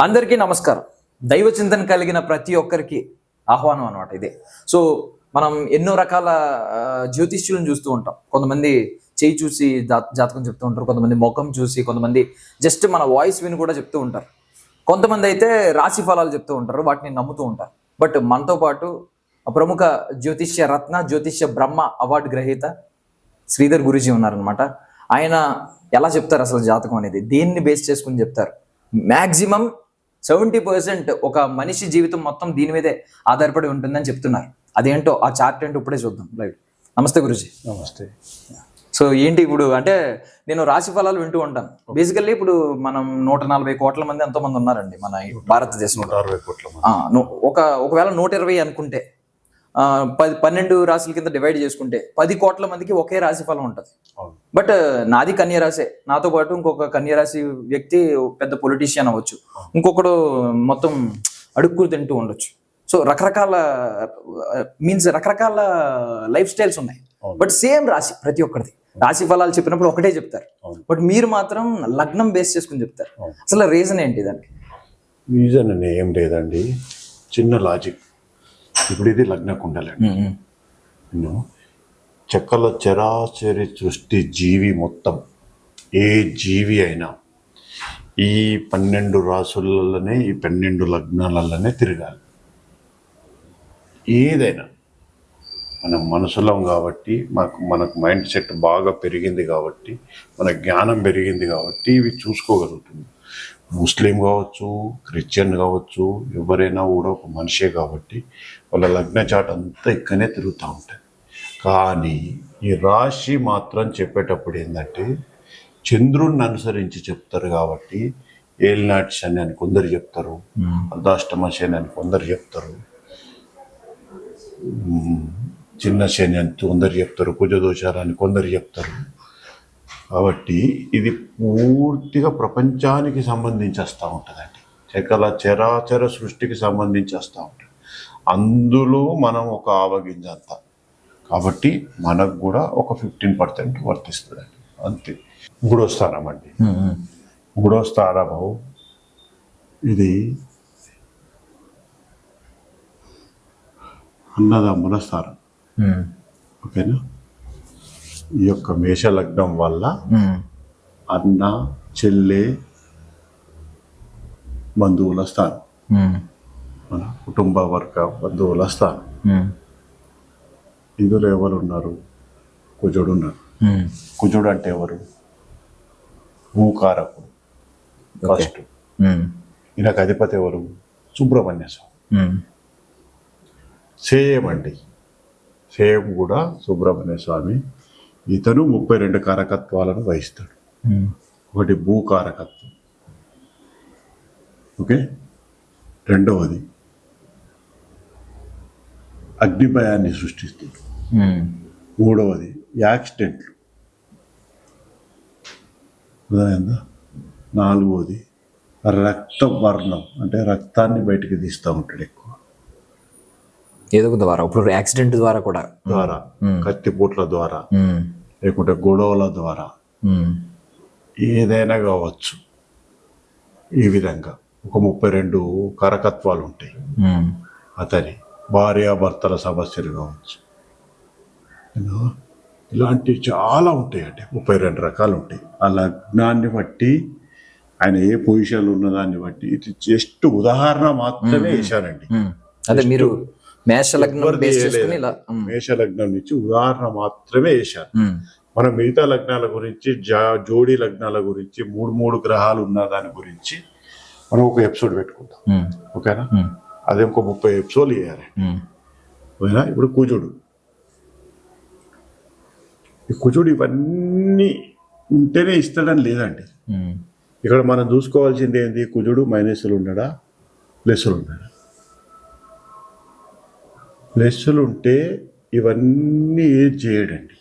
అందరికీ నమస్కారం. దైవ చింతన కలిగిన ప్రతి ఒక్కరికి ఆహ్వానం అనమాట ఇదే. సో మనం ఎన్నో రకాల జ్యోతిష్యులను చూస్తూ ఉంటాం. కొంతమంది చేయి చూసి జాతకం చెప్తూ ఉంటారు కొంతమంది ముఖం చూసి కొంతమంది జస్ట్ మన వాయిస్ విని కూడా చెప్తూ ఉంటారు. కొంతమంది అయితే రాశి ఫలాలు చెప్తూ ఉంటారు వాటిని నమ్ముతూ ఉంటారు. బట్ మనతో పాటు ప్రముఖ జ్యోతిష్య రత్న జ్యోతిష్య బ్రహ్మ అవార్డు గ్రహీత శ్రీధర్ గురుజీ ఉన్నారనమాట ఆయన ఎలా చెప్తారు అసలు జాతకం అనేది? దేన్ని బేస్ చేసుకుని చెప్తారు? మ్యాక్సిమం సెవెంటీ పర్సెంట్ ఒక మనిషి జీవితం మొత్తం దీని మీదే ఆధారపడి ఉంటుందని చెప్తున్నారు. అదేంటో ఆ చార్ట్ ఏంటో ఇప్పుడే చూద్దాం. రైట్ నమస్తే గురుజీ. నమస్తే. సో ఏంటి ఇప్పుడు అంటే నేను రాశి ఫలాలు వింటూ ఉంటాను. బేసికల్లీ ఇప్పుడు మనం నూట నలభై కోట్ల మంది ఎంతో మంది ఉన్నారండి మన భారతదేశంలో. ఒక ఒకవేళ నూట ఇరవై అనుకుంటే పది పన్నెండు రాశుల కింద డివైడ్ చేసుకుంటే పది కోట్ల మందికి ఒకే రాశి ఫలం ఉంటుంది. బట్ నాది కన్య రాశే నాతో పాటు ఇంకొక కన్య రాశి వ్యక్తి పెద్ద పొలిటీషియన్ అవ్వచ్చు. ఇంకొకడు మొత్తం అడుక్కులు తింటూ ఉండొచ్చు. సో రకరకాల మీన్స్ రకరకాల లైఫ్ స్టైల్స్ ఉన్నాయి. బట్ సేమ్ రాశి ప్రతి ఒక్కరిది రాశి ఫలాలు చెప్పినప్పుడు ఒకటే చెప్తారు. బట్ మీరు మాత్రం లగ్నం బేస్ చేసుకుని చెప్తారు. అసలు రీజన్ ఏంటి దానికి రీజన్ అని ఏం లేదండి. చిన్న లాజిక్ ఇప్పుడు ఇది లగ్న కుండలండి నేను చెక్కల చరాచరి సృష్టి జీవి మొత్తం ఏ జీవి అయినా ఈ పన్నెండు రాసులలోనే ఈ పన్నెండు లగ్నాలలోనే తిరగాలి. ఏదైనా మనం మనసులం కాబట్టి మాకు మనకు మైండ్ సెట్ బాగా పెరిగింది కాబట్టి మన జ్ఞానం పెరిగింది కాబట్టి ఇవి చూసుకోగలుగుతుంది ముస్లిం కావచ్చు క్రిస్టియన్ కావచ్చు ఎవరైనా కూడా ఒక మనిషే కాబట్టి వాళ్ళ లగ్న చాట్ అంతా ఇక్కడనే తిరుగుతూ ఉంటుంది కానీ ఈ రాశి మాత్రం చెప్పేటప్పుడు ఏంటంటే చంద్రుణ్ణి అనుసరించి చెప్తారు కాబట్టి ఏలినాటి శని అని కొందరు చెప్తారు అర్ధాష్టమ శని అని కొందరు చెప్తారు చిన్న శని అని కొందరు చెప్తారు కుజదోషాలు అని కొందరు చెప్తారు. కాబట్టి ఇది పూర్తిగా ప్రపంచానికి సంబంధించి వస్తూ ఉంటుందండి. చకల చరాచర సృష్టికి సంబంధించి వస్తూ ఉంటుంది. అందులో మనం ఒక ఆవగింజ అంతా కాబట్టి మనకు కూడా ఒక ఫిఫ్టీన్ పర్సెంట్ వర్తిస్తుందండి. అంతే. మూడో స్థానం అండి మూడో స్థానము ఇది అన్నదమ్ముల స్థానం. ఓకేనా? ఈ యొక్క మేష లగ్నం వల్ల అన్న చెల్లె బంధువుల స్థానం. మన కుటుంబ వర్గ బంధువుల స్థానం. ఇందులో ఎవరు ఉన్నారు కుజుడు ఉన్నారు కుజుడు అంటే ఎవరు భూకారకుడు ఫస్ట్ ఈయనకు అధిపతి ఎవరు? సుబ్రహ్మణ్య స్వామి. సేమ్ అండి. సేమ్ కూడా సుబ్రహ్మణ్య స్వామి. ఇతను ముప్పై రెండు కారకత్వాలను వహిస్తాడు. ఒకటి భూకారకత్వం ఓకే? రెండవది అగ్నిభయాన్ని సృష్టిస్తుంది. మూడవది యాక్సిడెంట్లు. అర్థమైందా? నాలుగవది రక్త వర్ణం అంటే రక్తాన్ని బయటికి తీస్తూ ఉంటాడు ఎక్కువ. ఏదో ఒక ద్వారా ఇప్పుడు యాక్సిడెంట్ ద్వారా కూడా. ద్వారా కత్తిపోట్ల ద్వారా లేకుంటే గొడవల ద్వారా. ఏదైనా కావచ్చు. ఈ విధంగా ఒక ముప్పై రెండు కరకత్వాలు ఉంటాయి. అతని భార్యాభర్తల సమస్యలు కావచ్చు. ఇలాంటివి చాలా ఉంటాయండి. ముప్పై రెండు రకాలు ఉంటాయి. ఆ లగ్నాన్ని బట్టి ఆయన ఏ పొజిషన్లో ఉన్నదాన్ని బట్టి ఇది జస్ట్ ఉదాహరణ మాత్రమే వేశానండి అదే మీరు మేష లగ్నం ఎవరిది బేస్ వేయలేదు. చేసుకుని ఇలా ఉమ్, మేష లగ్నం నుంచి ఉదాహరణ మాత్రమే ఉమ్, మనం మిగతా లగ్నాల గురించి జా- జోడీ లగ్నాల గురించి మూడు మూడు గ్రహాలు ఉన్న దాని గురించి మనం ఒక ఎపిసోడ్ పెట్టుకుందాం. ఉమ్, ఓకేనా? అదే ఒక ముప్పై ఎపిసోడ్లు వేయాలి ఉమ్, ఓకేనా? ఇప్పుడు కుజుడు. ఈ కుజుడు ఇవన్నీ ఉంటేనే ఇస్తాడని లేదండి. ఇక్కడ మనం చూసుకోవాల్సింది ఏంది? కుజుడు మైనస్లు ఉన్నాడా? ప్లస్లు ఉన్నాడా? ప్లస్లు ఉంటే ఇవన్నీ ఏది చేయడండి.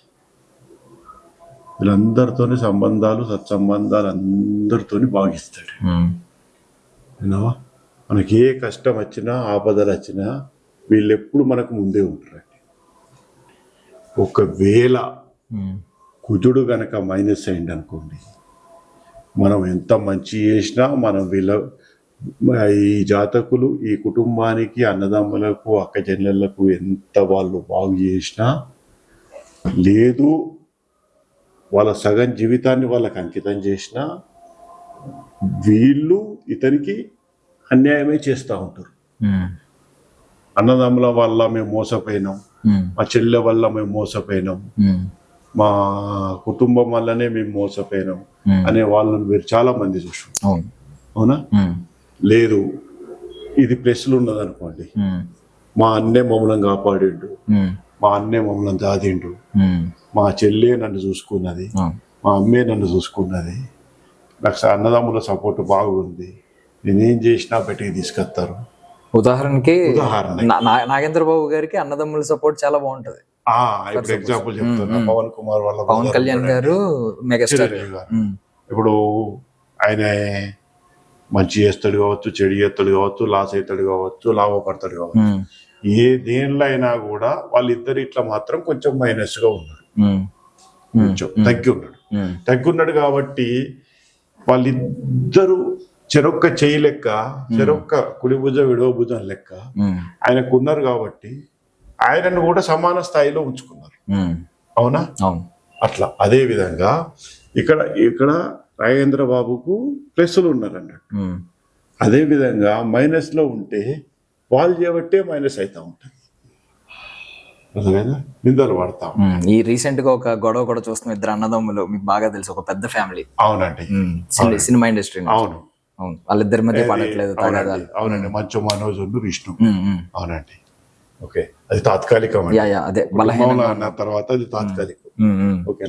వీళ్ళందరితోని సంబంధాలు సత్సంబంధాలు అందరితోని భాగిస్తాడు విన్నావా? మనకి ఏ కష్టం వచ్చినా ఆపదలు వచ్చినా వీళ్ళు ఎప్పుడు మనకు ముందే ఉంటారండి. ఒకవేళ కుజుడు గనక మైనస్ అయింది అనుకోండి మనం ఎంత మంచి చేసినా మనం వీళ్ళ ఈ జాతకులు ఈ కుటుంబానికి అన్నదమ్ములకు అక్క చెల్లెళ్ళకు ఎంత వాళ్ళు బాగు చేసినా లేదు వాళ్ళ సగం జీవితాన్ని వాళ్ళకి అంకితం చేసినా వీళ్ళు ఇతనికి అన్యాయమే చేస్తూ ఉంటారు. అన్నదమ్ముల వల్ల మేము మోసపోయినాం. మా చెల్లె వల్ల మేము మోసపోయినాం. మా కుటుంబం వల్లనే మేము మోసపోయినాం. అనే వాళ్ళని మీరు చాలా మంది చూసాం అవును. లేదు. ఇది ప్రెస్లు ఉన్నది అనుకోండి మా అన్నే మమ్మల్ని కాపాడిండు. మా అన్నే మమ్మల్ని దాదిండు. మా చెల్లె నన్ను చూసుకున్నది. మా అమ్మే నన్ను చూసుకున్నది. నాకు అన్నదమ్ముల సపోర్ట్ బాగుంది. నేనేం చేసినా బయటికి తీసుకొస్తారు. ఉదాహరణకి నాగేంద్ర బాబు గారికి అన్నదమ్ముల సపోర్ట్ చాలా బాగుంటది. ఇప్పుడు ఎగ్జాంపుల్ చెప్తున్నా. పవన్ కుమార్ వాళ్ళ పవన్ కళ్యాణ్. గారు మెగాస్టార్. ఇప్పుడు ఆయన మంచి చేస్తాడు కావచ్చు చెడు చేస్తాడు కావచ్చు లాస్ అవుతాడు కావచ్చు లాభపడతాడు కావచ్చు. ఏ దేనిలో అయినా కూడా వాళ్ళిద్దరు ఇట్లా మాత్రం కొంచెం మైనస్గా ఉన్నారు ఉమ్, కొంచెం తగ్గి ఉన్నాడు తగ్గి ఉన్నాడు కాబట్టి వాళ్ళిద్దరు చెరొక్క చేయి లెక్క చెరొక్క కుడి భుజం విడవ భుజం లెక్క ఆయనకు ఉన్నారు కాబట్టి ఆయనను కూడా సమాన స్థాయిలో ఉంచుకున్నారు. అవును. అట్లా. అదే విధంగా ఇక్కడ ఇక్కడ రాజేంద్ర బాబుకు ప్లస్లు ఉన్నారు అన్నట్టు ఉమ్, అదే విధంగా మైనస్లో ఉంటే వాళ్ళు చేయబట్టే మైనస్ అవుతా ఉంటుంది. నిందలు పడతాం. ఈ రీసెంట్గా ఒక గొడవ కూడా చూస్తున్నాం ఇద్దరు అన్నదమ్ములు. మీకు బాగా తెలుసు ఒక పెద్ద ఫ్యామిలీ. అవునండి. సినిమా ఇండస్ట్రీ అవును. అవును. వాళ్ళిద్దరి మధ్య పడట్లేదు అవునండి. మంచు మనోజ్ విష్ణు. అవునండి. ఓకే. అది తాత్కాలికం అదే బలహీన తర్వాత అది తాత్కాలికం. ఓకే